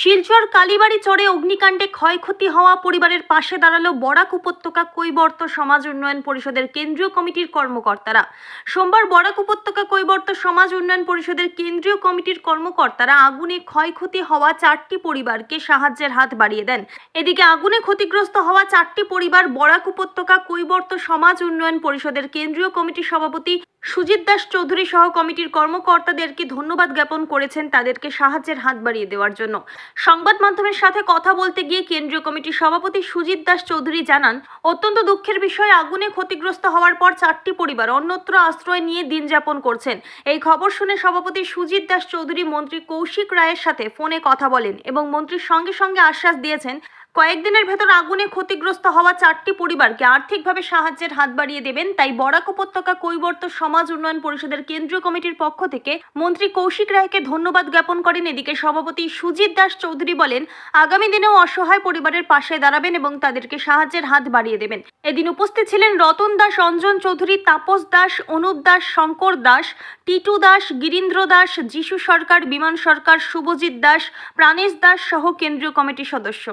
শিলচর কালীবাড়ি চরে অগ্নিকাণ্ডে ক্ষয়ক্ষতি হওয়া পরিবারের পাশে দাঁড়াল বরাক উপত্যকা কৈবর্ত সমাজ উন্নয়ন পরিষদের কেন্দ্রীয় কমিটির কর্মকর্তারা। সোমবার বরাক উপত্যকা কৈবর্ত সমাজ উন্নয়ন পরিষদের কেন্দ্রীয় কমিটির কর্মকর্তারা আগুনে ক্ষয়ক্ষতি হওয়া চারটি পরিবারকে সাহায্যের হাত বাড়িয়ে দেন। এদিকে আগুনে ক্ষতিগ্রস্ত হওয়া চারটি পরিবার বরাক উপত্যকা কৈবর্ত সমাজ উন্নয়ন পরিষদের কেন্দ্রীয় কমিটির সভাপতি সুজিত দাস চৌধুরী সহ কমিটির কর্মকর্তাদেরকে ধন্যবাদ জ্ঞাপন করেছেন তাদেরকে সাহায্যের হাত বাড়িয়ে দেওয়ার জন্য। সংবাদ মাধ্যমের সাথে কথা বলতে গিয়ে কেন্দ্রীয় কমিটির সভাপতি সুজিত দাস চৌধুরী জানান, অত্যন্ত দুঃখের বিষয়, আগুনে ক্ষতিগ্রস্ত হওয়ার পর চারটি পরিবার অন্যত্র আশ্রয় নিয়ে দিন যাপন করছেন। এই খবর শুনে সভাপতি সুজিত দাস চৌধুরী মন্ত্রী কৌশিক রায়ের সাথে ফোনে কথা বলেন এবং মন্ত্রীর সঙ্গে সঙ্গে আশ্বাস দিয়েছেন কয়েকদিনের ভেতর আগুনে ক্ষতিগ্রস্ত হওয়া চারটি পরিবারকে আর্থিকভাবে সাহায্যের হাত বাড়িয়ে দেবেন। তাই বরাক উপত্যকা কৈবর্ত সমাজ উন্নয়ন পরিষদের কেন্দ্রীয় কমিটির পক্ষ থেকে মন্ত্রী কৌশিক রায়কে ধন্যবাদ জ্ঞাপন করেন। এদিকে সভাপতি সুজিত দাস চৌধুরী বলেন, আগামী দিনেও অসহায় পরিবারের পাশে দাঁড়াবেন এবং তাদেরকে সাহায্যের হাত বাড়িয়ে দেবেন। এদিন উপস্থিত ছিলেন রতন দাস, অঞ্জন চৌধুরী, তাপস দাস, অনুপ দাস, শঙ্কর দাস, টিটু দাস, গিরীন্দ্র দাস, যিশু সরকার, বিমান সরকার, শুভজিৎ দাস, প্রাণেশ দাস সহ কেন্দ্রীয় কমিটির সদস্য।